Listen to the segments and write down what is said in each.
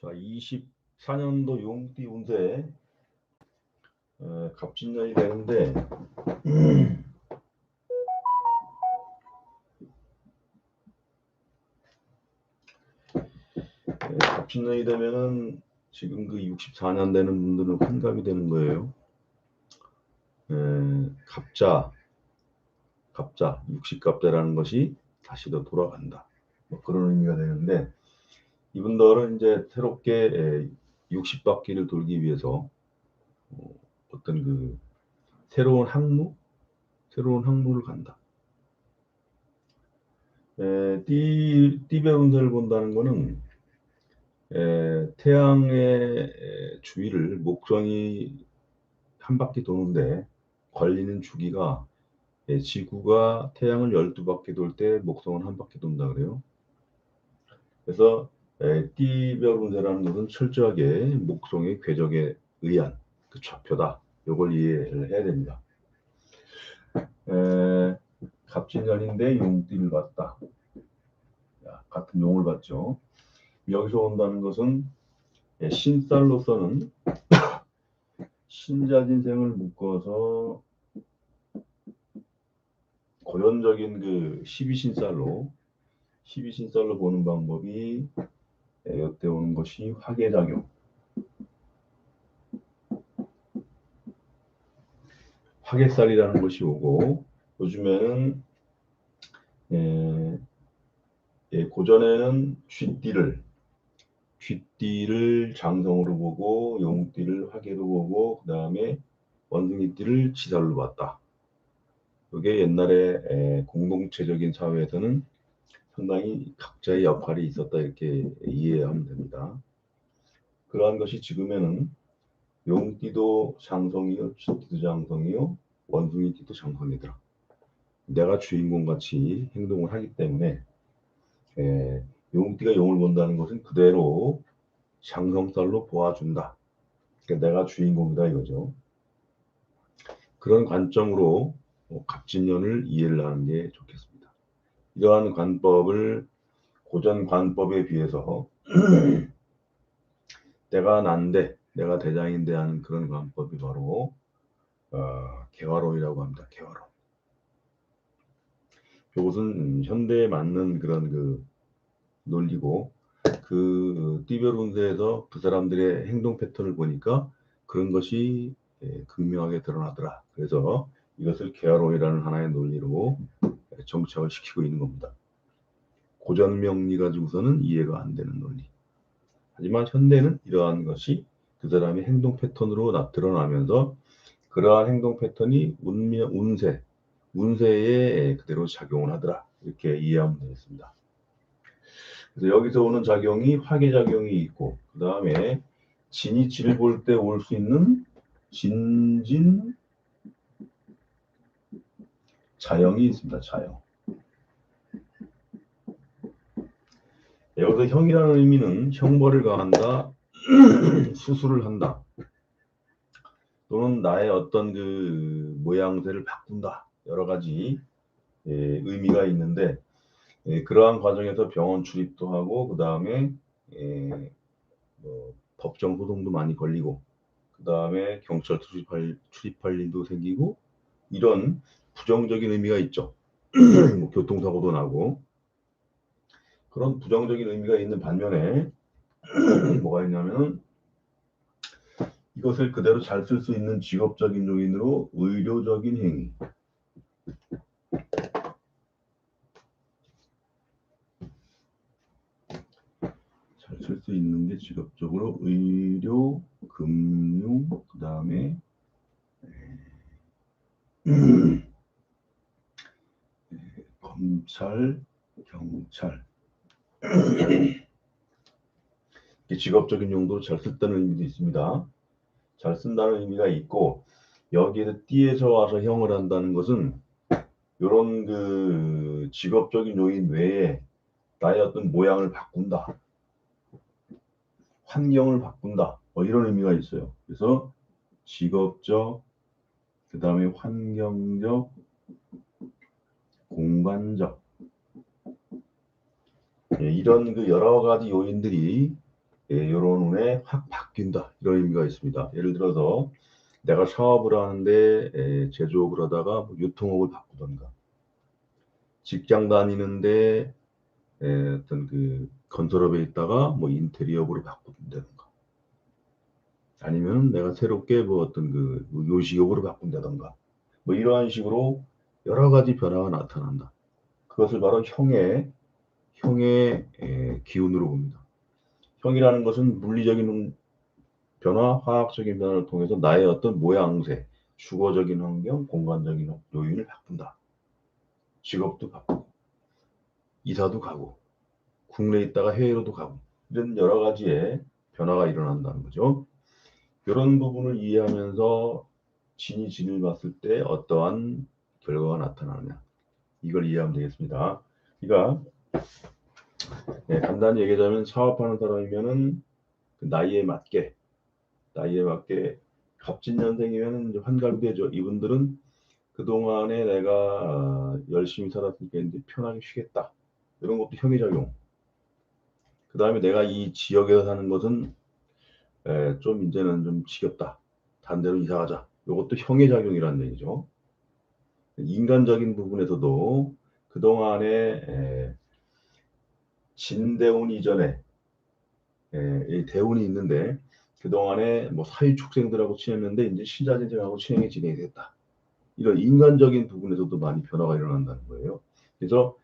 자, 24년도 용띠 운세 에, 갑진년이 되는데 에, 갑진년이 되면은 지금 그 64년 되는 분들은 환갑이 되는 거예요. 에, 갑자, 갑자, 60갑자라는 것이 다시 더 돌아간다. 뭐 그런 의미가 되는데 이분들은 이제 새롭게 60바퀴를 돌기 위해서 어, 어떤 그 새로운 항로, 새로운 항로를 간다. 에, 띠, 띠별 운세를 본다는 것은 에, 태양의 에, 주위를 목성이 한 바퀴 도는데 걸리는 주기가 에, 지구가 태양을 12바퀴 돌 때 목성은 한 바퀴 돈다 그래요. 그래서 에, 띠별 운세라는 것은 철저하게 목성의 궤적에 의한 그 좌표다. 이걸 이해를 해야 됩니다. 에, 갑진년인데 용띠를 봤다. 야, 같은 용을 봤죠. 여기서 온다는 것은 예, 신살로서는 신자진생을 묶어서 고연적인 그 12신살로 12신살로 보는 방법이 예, 오는 것이 화계작용 화계살이라는 것이 오고 요즘에는 예, 예, 고전에는 쥐띠를 쥐띠를 장성으로 보고 용띠를 화계로 보고 그 다음에 원숭이띠를 지살로 봤다. 이게 옛날에 에, 공동체적인 사회에서는 상당히 각자의 역할이 있었다 이렇게 이해하면 됩니다. 그러한 것이 지금에는 용띠도 장성이요, 쥐띠도 장성이요, 원숭이띠도 장성이더라. 내가 주인공 같이 행동을 하기 때문에 에, 용띠가 용을 본다는 것은 그대로 장성살로 보아준다. 그러니까 내가 주인공이다 이거죠. 그런 관점으로 뭐 갑진년을 이해를 하는 게 좋겠습니다. 이러한 관법을 고전 관법에 비해서 내가 난데 내가 대장인데 하는 그런 관법이 바로 어, 개화론이라고 합니다. 개화론. 이것은 현대에 맞는 그런 그 논리고 그 띠별 운세에서 그 사람들의 행동 패턴을 보니까 그런 것이 예, 극명하게 드러나더라. 그래서 이것을 개화론이라는 하나의 논리로 정착을 시키고 있는 겁니다. 고전 명리 가지고서는 이해가 안 되는 논리. 하지만 현대는 이러한 것이 그 사람의 행동 패턴으로 나 드러나면서 그러한 행동 패턴이 운명, 운세, 운세에 그대로 작용을 하더라. 이렇게 이해하면 되겠습니다. 그래서 여기서 오는 작용이 화계 작용이 있고 그 다음에 진이 지를 볼때 올 수 있는 진진 자영이 있습니다. 자영. 여기서 형이라는 의미는 형벌을 가한다, 수술을 한다, 또는 나의 어떤 그 모양새를 바꾼다 여러 가지 예, 의미가 있는데 예, 그러한 과정에서 병원 출입도 하고 그 다음에 예, 뭐 법정 소송도 많이 걸리고 그 다음에 경찰 출입할, 출입할 일도 생기고 이런 부정적인 의미가 있죠. 뭐 교통사고도 나고 그런 부정적인 의미가 있는 반면에 뭐가 있냐면 이것을 그대로 잘 쓸 수 있는 직업적인 요인으로 의료적인 행위 잘 쓸 수 있는 게 직업적으로 의료, 금융, 그 다음에 검찰, 경찰 직업적인 용도로 잘 썼다는 의미도 있습니다. 잘 쓴다는 의미가 있고 여기에서 띠에서 와서 형을 한다는 것은 이런 그 직업적인 요인 외에 나의 어떤 모양을 바꾼다. 환경을 바꾼다. 뭐 이런 의미가 있어요. 그래서 직업적, 그 다음에 환경적, 공간적 예, 이런 그 여러 가지 요인들이 예, 이런 운에 확 바뀐다 이런 의미가 있습니다. 예를 들어서 내가 사업을 하는데 예, 제조업을 하다가 뭐 유통업을 바꾸던가 직장 다니는데 예, 어떤 그 건설업에 있다가 뭐 인테리어업으로 바꾼다던가 아니면 내가 새롭게 뭐 어떤 그 요식업으로 바꾼다던가 뭐 이러한 식으로 여러 가지 변화가 나타난다. 그것을 바로 형의 형의 에, 기운으로 봅니다. 형이라는 것은 물리적인 변화, 화학적인 변화를 통해서 나의 어떤 모양새, 주거적인 환경, 공간적인 요인을 바꾼다. 직업도 바꾸고, 이사도 가고, 국내에 있다가 해외로도 가고, 이런 여러 가지의 변화가 일어난다는 거죠. 이런 부분을 이해하면서 진이 진을 봤을 때 어떠한 결과가 나타나느냐. 이걸 이해하면 되겠습니다. 그러니까 네, 간단히 얘기하자면 사업하는 사람이면은 그 나이에 맞게 나이에 맞게 갑진년생이면은 이제 환갑되죠. 이분들은 그 동안에 내가 어, 열심히 살았으니까 이제 편하게 쉬겠다. 이런 것도 형의 작용. 그 다음에 내가 이 지역에서 사는 것은 에, 좀 이제는 좀 지겹다. 반대로 이사 가자. 이것도 형의 작용이라는 얘기죠. 인간적인 부분에서도 그동안에 진대운 이전에 이 대운이 있는데 그동안에 뭐 사회축생들하고 친했는데 이제 신자진생하고 친하게 지내게 됐다. 이런 인간적인 부분에서도 많이 변화가 일어난다는 거예요. 그래서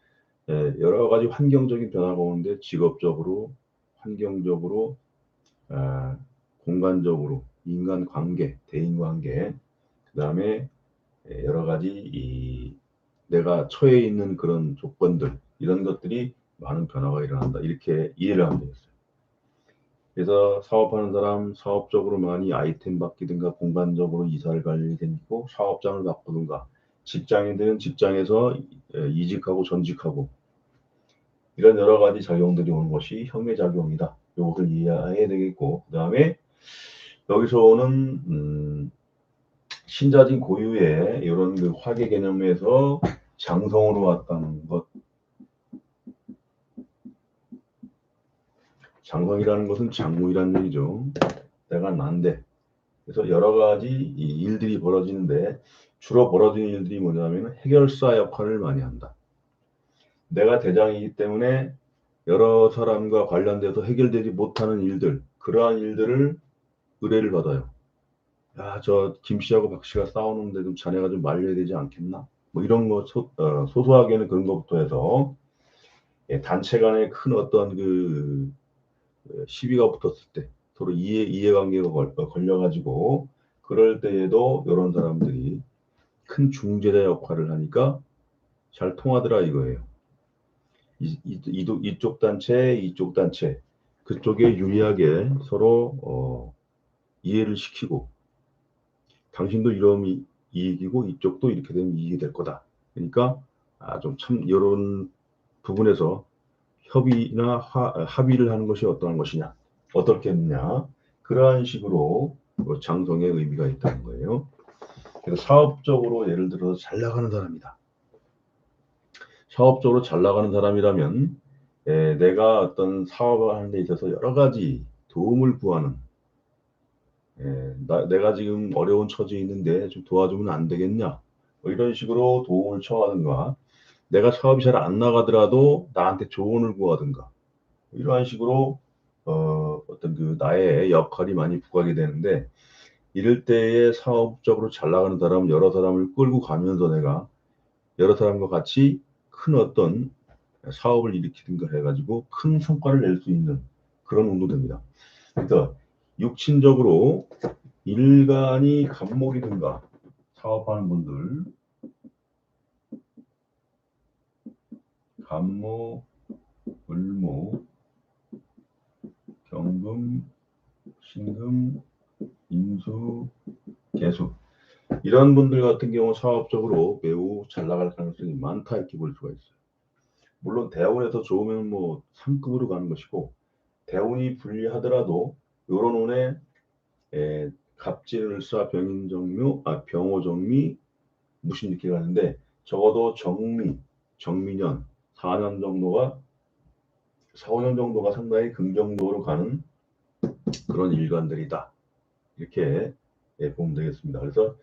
여러 가지 환경적인 변화가 오는데 직업적으로, 환경적으로, 아, 공간적으로, 인간 관계, 대인 관계, 그 다음에 여러 가지 이 내가 처해 있는 그런 조건들 이런 것들이 많은 변화가 일어난다 이렇게 이해를 하면 되겠어요. 그래서 사업하는 사람 사업적으로 많이 아이템 바뀌든가 공간적으로 이사를 갈 일이 생기고 사업장을 바꾸든가 직장인들은 직장에서 이직하고 전직하고 이런 여러 가지 작용들이 오는 것이 형의 작용이다. 이것을 이해해야 되겠고 그 다음에 여기서 오는 음, 신자진 고유의 이런 그 화계 개념에서 장성으로 왔다는 것. 장성이라는 것은 장무이라는 얘기죠. 내가 난데. 그래서 여러 가지 일들이 벌어지는데 주로 벌어지는 일들이 뭐냐면 해결사 역할을 많이 한다. 내가 대장이기 때문에 여러 사람과 관련돼서 해결되지 못하는 일들, 그러한 일들을 의뢰를 받아요. 야, 저 김씨하고 박씨가 싸우는데 좀 자네가 좀 말려야 되지 않겠나? 뭐 이런 거 소, 어, 소소하게는 그런 것부터 해서 예, 단체 간에 큰 어떤 그 어, 시비가 붙었을 때 서로 이해 이해관계가 걸, 어, 걸려가지고 그럴 때에도 이런 사람들이 큰 중재자 역할을 하니까 잘 통하더라 이거예요. 이, 이, 이, 이쪽 단체, 이쪽 단체 그쪽에 유리하게 서로 어, 이해를 시키고 당신도 이러면 이익이고 이쪽도 이렇게 되면 이익이 될 거다. 그러니까 아, 좀 참 이런 부분에서 협의나 하, 합의를 하는 것이 어떠한 것이냐, 어떻게 했느냐 그러한 식으로 뭐 장성의 의미가 있다는 거예요. 그래서 사업적으로 예를 들어서 잘 나가는 사람이다. 사업적으로 잘 나가는 사람이라면 에, 내가 어떤 사업을 하는 데 있어서 여러 가지 도움을 구하는 예, 나, 내가 지금 어려운 처지에 있는데 좀 도와주면 안 되겠냐? 뭐 이런 식으로 도움을 청하든가, 내가 사업이 잘 안 나가더라도 나한테 조언을 구하든가, 이러한 식으로 어, 어떤 그 나의 역할이 많이 부각이 되는데, 이럴 때에 사업적으로 잘 나가는 사람, 여러 사람을 끌고 가면서 내가 여러 사람과 같이 큰 어떤 사업을 일으키든가 해가지고 큰 성과를 낼 수 있는 그런 운동됩니다. 그러니까 육친적으로 일간이 감목이든가 사업하는 분들. 감목, 을목, 경금, 신금, 인수, 개수. 이런 분들 같은 경우 사업적으로 매우 잘 나갈 가능성이 많다 이렇게 볼 수가 있어요. 물론 대운에서 좋으면 뭐 상급으로 가는 것이고 대운이 불리하더라도 요런 운에 에, 갑질을사 병인정묘 아 병호정미 무신이렇게 가는데 적어도 정미 정미년 4년 정도가 4, 5년 정도가 상당히 긍정적으로 가는 그런 일관들이다. 이렇게 예, 보면 되겠습니다. 그래서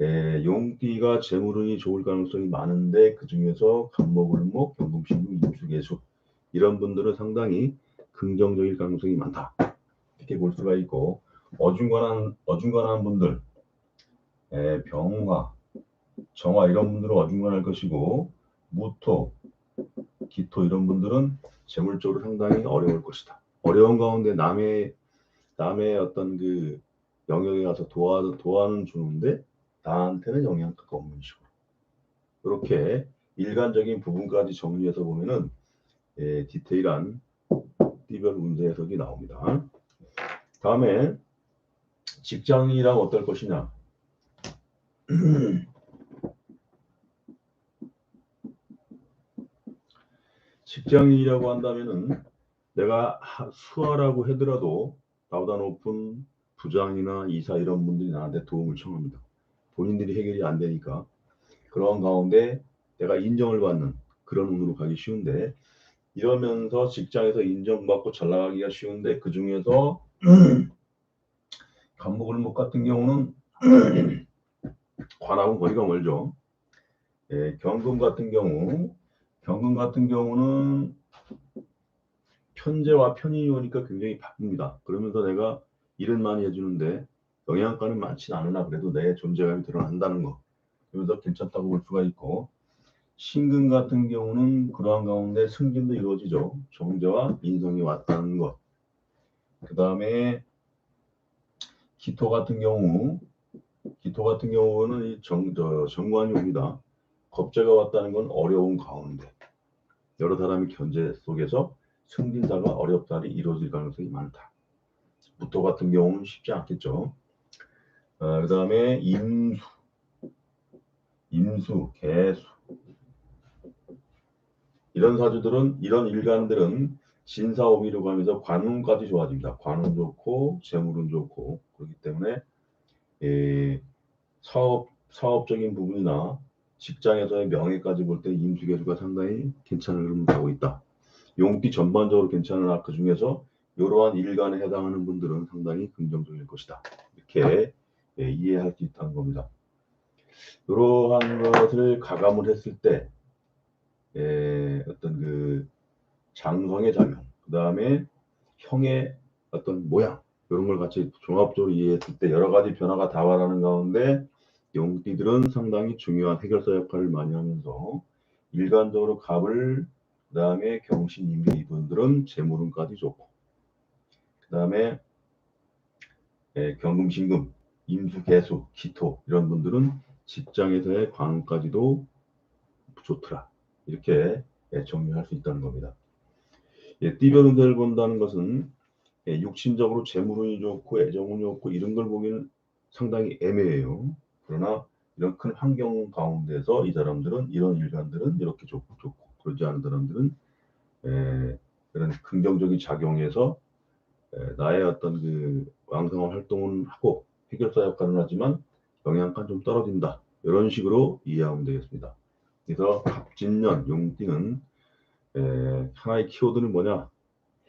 예, 용띠가 재물운이 좋을 가능성이 많은데 그 중에서 간목을목, 경금신금, 임수계수 이런 분들은 상당히 긍정적일 가능성이 많다. 이렇게 볼 수가 있고 어중간한 어중간한 분들, 예, 병화, 정화 이런 분들은 어중간할 것이고 무토, 기토 이런 분들은 재물적으로 상당히 어려울 것이다. 어려운 가운데 남의 남의 어떤 그 영역에 가서 도와 도와는 주는데 나한테는 영향가 없는 식으로 이렇게 일관적인 부분까지 정리해서 보면은 예, 디테일한 띠별 운세 해석이 나옵니다. 다음에 직장이랑 어떨 것이냐? 직장인이라고 한다면은 내가 하- 수하라고 하더라도 나보다 높은 부장이나 이사 이런 분들이 나한테 도움을 청합니다. 본인들이 해결이 안 되니까 그런 가운데 내가 인정을 받는 그런 운으로 가기 쉬운데 이러면서 직장에서 인정받고 잘 나가기가 쉬운데 그 중에서 간목을목 같은 경우는 관하고 거리가 멀죠. 예, 경금 같은 경우 경금 같은 경우는 편제와 편인이 오니까 굉장히 바쁩니다. 그러면서 내가 일은 많이 해주는데 영양가는 많진 않으나 그래도 내 존재감이 드러난다는 거. 그러면서 괜찮다고 볼 수가 있고 신금 같은 경우는 그러한 가운데 승진도 이루어지죠. 정제와 인성이 왔다는 것. 그 다음에 기토 같은 경우 기토 같은 경우는 이 정, 저, 정관이 옵니다. 겁재가 왔다는 건 어려운 가운데 여러 사람의 견제 속에서 승진사가 어렵다리 이루어질 가능성이 많다. 무토 같은 경우는 쉽지 않겠죠. 어, 그 다음에 임수, 임수, 개수 이런 사주들은 이런 일간들은 신사오미로 가면서 관운까지 좋아집니다. 관운 좋고 재물운 좋고 그렇기 때문에 예, 사업 사업적인 부분이나 직장에서의 명예까지 볼 때 임수계수가 상당히 괜찮은 흐름을 가고 있다. 용띠 전반적으로 괜찮으나 그 중에서 이러한 일간에 해당하는 분들은 상당히 긍정적일 것이다. 이렇게 예, 이해할 수 있다는 겁니다. 이러한 것을 가감을 했을 때 예, 어떤 그 장성의 작용, 그 다음에 형의 어떤 모양 이런 걸 같이 종합적으로 이해했을 때 여러 가지 변화가 다발하는 가운데 용띠들은 상당히 중요한 해결사 역할을 많이 하면서 일관적으로 갑을 그 다음에 경신 임계 이분들은 재물운까지 좋고 그 다음에 예, 경금 신금 임수 개수 기토 이런 분들은 직장에서의 관운까지도 좋더라 이렇게 예, 정리할 수 있다는 겁니다. 예, 띠별 운세를 본다는 것은 예, 육신적으로 재물운이 좋고 애정운이 좋고 이런 걸 보기는 상당히 애매해요. 그러나 이런 큰 환경 가운데서 이 사람들은 이런 일관들은 이렇게 좋고 좋고 그러지 않은 사람들은 에, 그런 긍정적인 작용에서 에, 나의 어떤 그 왕성한 활동은 하고 해결사 역할은 하지만 영향가 좀 떨어진다 이런 식으로 이해하면 되겠습니다. 그래서 갑진년 용띠는 에, 하나의 키워드는 뭐냐?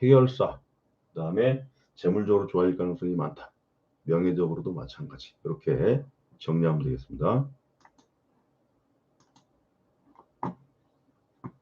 해결사. 그 다음에 재물적으로 좋아질 가능성이 많다. 명예적으로도 마찬가지. 이렇게 정리하면 되겠습니다.